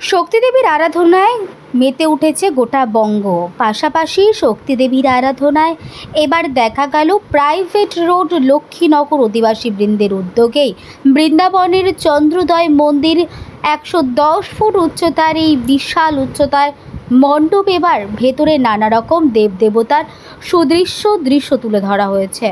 শক্তিদেবীর আরাধনায় মেতে উঠেছে গোটা বঙ্গ। পাশাপাশি শক্তিদেবীর আরাধনায় এবার দেখা গেল প্রাইভেট রোড লক্ষ্মীনগর অধিবাসী বৃন্দের উদ্যোগেই। বৃন্দাবনের চন্দ্রোদয় মন্দির একশো দশ ফুট উচ্চতার এই বিশাল উচ্চতার মণ্ডপ এবার ভেতরে নানা রকম দেবদেবতার সুদৃশ্য দৃশ্য তুলে ধরা হয়েছে।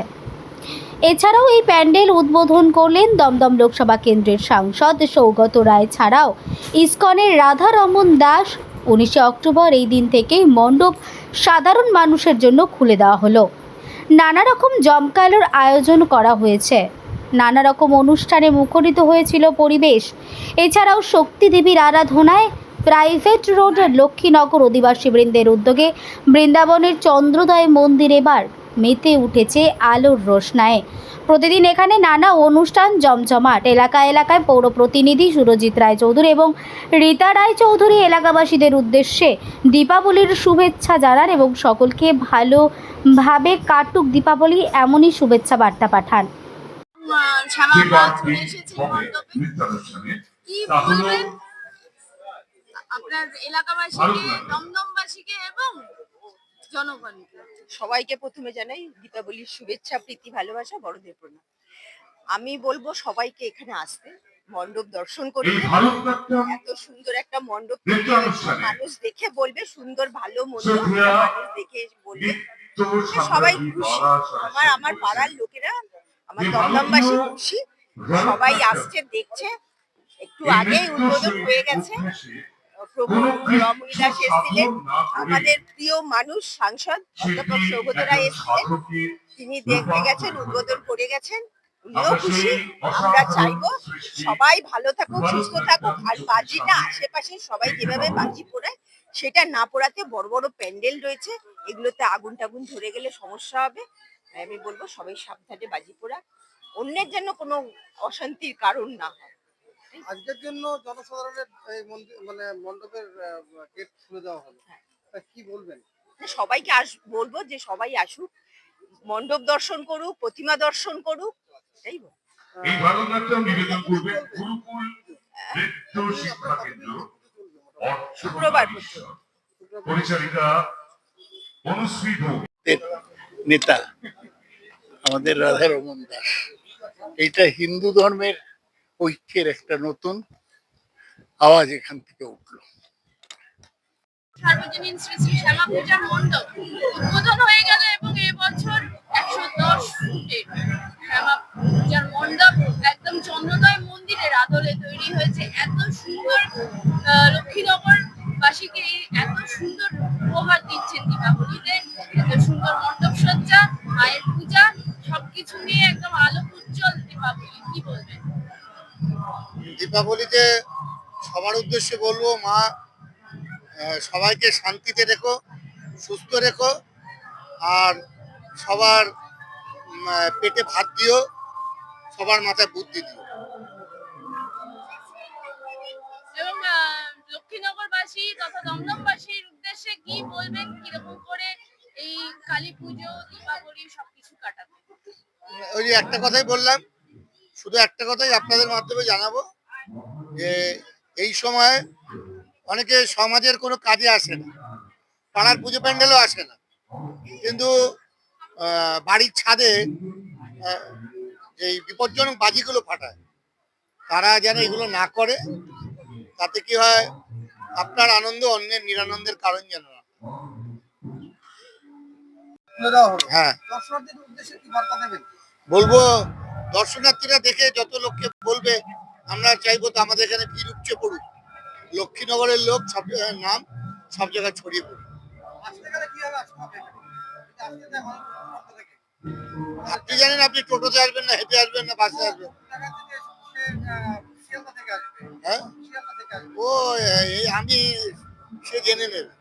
এছাড়াও এই প্যান্ডেল উদ্বোধন করলেন দমদম লোকসভা কেন্দ্রের সাংসদ সৌগত রায় ছাড়াও ইসকনের রাধারমন দাস। উনিশে অক্টোবর এই দিন থেকেই মণ্ডপ সাধারণ মানুষের জন্য খুলে দেওয়া হলো। নানা রকম জমকালোর আয়োজন করা হয়েছে। নানা রকম অনুষ্ঠানে মুখরিত হয়েছিল পরিবেশ। এছাড়াও শক্তি দেবীর আরাধনায় প্রাইভেট রোড লক্ষ্মীনগর অধিবাসী বৃন্দের উদ্যোগে বৃন্দাবনের চন্দ্রোদয় মন্দির এবার মেতে উঠেছে আলোর রোশনায়। প্রতিদিন এখানে নানা অনুষ্ঠান জমজমাট। এলাকা এলাকায় পৌর প্রতিনিধি সুরজিৎ রায়চৌধুরী এবং রীতা রায়চৌধুরী এলাকাবাসীদের উদ্দেশ্যে দীপাবলির শুভেচ্ছা জানান এবং সকলকে ভালোভাবে কাটুক দীপাবলি এমনই শুভেচ্ছা বার্তা পাঠান। আপনার এলাকাবাসীকে দমদমবাসীকে এবং জনগণকে। সবাইকে প্রথমে জানাই দীপাবলির শুভেচ্ছা প্রীতি ভালোবাসা বড়দের প্রণাম। আমি বলব সবাইকে এখানে আসতে মণ্ডপ দর্শন করতে। এত সুন্দর একটা মণ্ডপ মানুষ দেখে বলবে সুন্দর ভালো মন্দ মানুষ দেখে বলবে। সবাই খুশি। আমার আমার পাড়ার লোকেরা আমার দমদমবাসী খুশি। সবাই আসছে দেখছে। একটু আগেই উদ্বোধন হয়ে গেছে। প্রভু দাস এসেছিলেন। আমাদের প্রিয় মানুষ সাংসদ অধ্যাপক সৌগত রায় এসেছিলেন। তিনি দেখতে গেছেন উদ্বোধন করে গেছেন। উনিও খুশি। আমরা চাইব সবাই ভালো থাকুক সুস্থ থাকুক আর বাজিটা আশেপাশে সবাই যেভাবে বাজি পোড়ায় সেটা না পোড়াতে বড় বড় প্যান্ডেল রয়েছে। এগুলোতে আগুন টাগুন ধরে গেলে সমস্যা হবে। আমি বলব সবাই সাবধানে বাজি পোড়া অন্যের যেন কোনো অশান্তির কারণ না হয়। আজকের জন্য জনসাধারণের এই মন্দির মানে মণ্ডপের গেট খুলে দেওয়া হলো। হ্যাঁ। তা কি বলবেন? সবাইকে আস বলব যে সবাই আসুক মণ্ডপ দর্শন করুক প্রতিমা দর্শন করুক এই এই ভারতনাট্যম নিবেদন করবে গুরুকুল নৃত্য শিক্ষা কেন্দ্র শুক্রবার পরিচালিকা অনুশ্রী নেতা আমাদের রাধারমন দাস এইটা হিন্দু ধর্মের ঐক্যের একটা নতুন আওয়াজ এখান থেকে উঠল। সার্বজনীন শ্রী শ্রী শ্যামা পূজার মণ্ডপ উদ্বোধন হয়ে গেল এবং এবছর একশো দশ ফুটের শ্যামা পূজার মণ্ডপ একদম চন্দ্রোদয় মন্দিরের আদলে তৈরি হয়েছে। এত সুন্দর লক্ষ্মীনগর বাসীকে এত সুন্দর উপহার দিচ্ছেন দীপাবলিতে। এত সুন্দর মণ্ডপ সজ্জা মায়ের পূজা, সবকিছু নিয়ে একদম আলোক উজ্জ্বল দীপাবলি, কি বলবেন? দীপাবলিতে সবার উদ্দেশ্যে বলব মা সবাইকে শান্তিতে রেখো সুস্থ রেখো আর সবার পেটে ভাত দিও সবার মাথায় বুদ্ধি দিও। এবং লক্ষ্মীনগরবাসী তথা দমদমবাসীর উদ্দেশ্যে কি বলবেন? কীরকম করে এই কালী পুজো দীপাবলি সবকিছু ওই একটা কথাই বললাম শুধু একটা কথাই আপনাদের মাধ্যমে জানাব যে এই সময় অনেকে সমাজের কোনো কাজে আসে না পাড়ার পুজো প্যান্ডেলও আসে না। কিন্তু বাড়ির ছাদে এই বিপজ্জনক বাজিগুলো ফাটায় তারা যেন এগুলো না করে তাতে কি হয় আপনার আনন্দ অন্যের নিরানন্দের কারণ যেন না। হয়। বলব দর্শনার্থীরা দেখে যত লোককে বলবে, আমরা চাইব তো আমাদের এখানে ভিড় উপচে পড়ুক। লক্ষ্মীনগরের লোক সব নাম সব জায়গায় ছড়িয়ে পড়ুক? আপনি জানেন আপনি টোটোতে আসবেন না, হেঁটে আসবেন না, বাসে আসবেন? হ্যাঁ? ও আমি সে জেনে নেবে।